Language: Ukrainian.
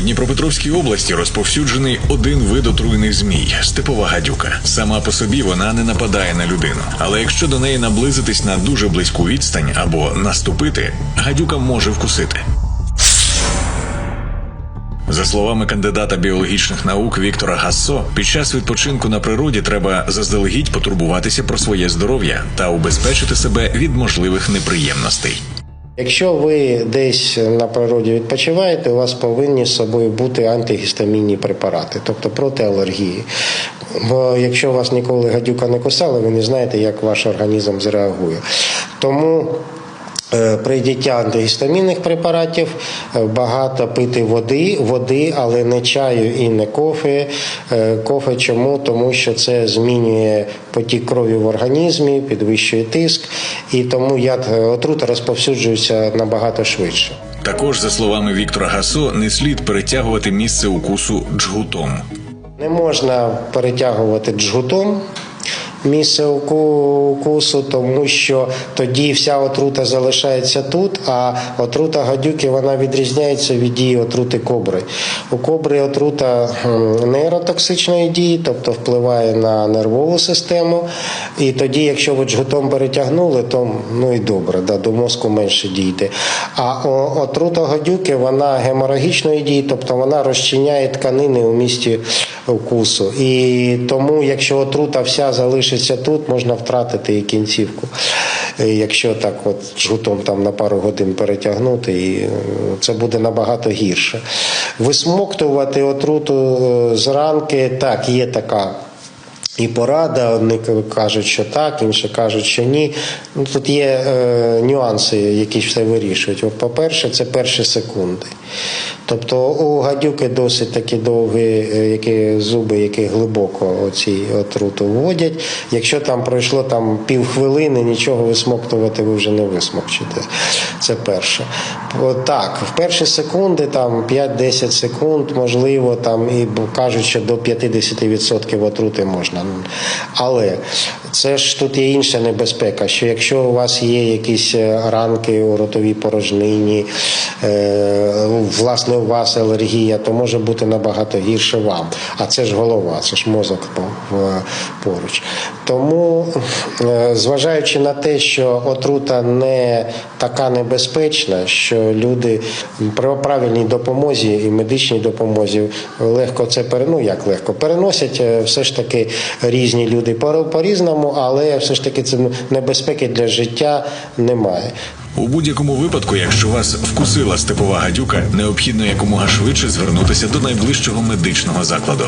Дніпропетровській області розповсюджений один вид отруйних змій степова гадюка. Сама по собі вона не нападає на людину. Але якщо до неї наблизитись на дуже близьку відстань або наступити, гадюка може вкусити. За словами кандидата біологічних наук Віктора Гассо, під час відпочинку на природі треба заздалегідь потурбуватися про своє здоров'я та убезпечити себе від можливих неприємностей. Якщо ви десь на природі відпочиваєте, у вас повинні з собою бути антигістамінні препарати, тобто проти алергії. Бо якщо вас ніколи гадюка не кусала, ви не знаєте, як ваш організм зреагує. Тому Прийняття антигістамінних препаратів, е, багато пити води, води, але не чаю і не кофе. Е, Кофе чому? Тому що це змінює потік крові в організмі, підвищує тиск, і тому яд е, отрута розповсюджується набагато швидше. Також, за словами Віктора Гасо, не слід перетягувати місце укусу джгутом. Не можна перетягувати джгутом місце укусу, тому що тоді вся отрута залишається тут, а отрута гадюки вона відрізняється від дії отрути кобри. У кобри отрута нейротоксичної дії, тобто впливає на нервову систему. І тоді, якщо ви джгутом перетягнули, то ну і добре, да, до мозку менше дійде. А отрута гадюки вона геморагічної дії, тобто вона розчиняє тканини у місті укусу. І тому, якщо отрута вся залишиться тут, можна втратити і кінцівку. Якщо так от жгутом там на пару годин перетягнути, і е, це буде набагато гірше. Висмоктувати отруту е, зранки, так, є така. І порада, одні кажуть, що так, інші кажуть, що ні. Ну, тут є е, нюанси, які все вирішують. По-перше, це перші секунди. Тобто у гадюки досить такі довгі е, які, зуби, які глибоко оці отруту вводять. Якщо там пройшло там півхвилини, нічого висмоктувати ви вже не висмокчите. Це перше. Так, в перші секунди, там 5-10 секунд, можливо, там і кажуть, що до 50% отрути можна. Але це ж тут є інша небезпека, що якщо у вас є якісь е, ранки у ротовій порожнині, е, власне, у вас алергія, то може бути набагато гірше вам. А це ж голова, це ж мозок по- поруч. Тому, е, зважаючи на те, що отрута не така небезпечна, що люди при правильній допомозі і медичній допомозі легко це пере- ну, як легко переносять, е, все ж таки різні люди по- по-різному, але все ж таки це небезпеки для життя немає. У будь-якому випадку, якщо вас вкусила степова гадюка, необхідно якомога швидше звернутися до найближчого медичного закладу.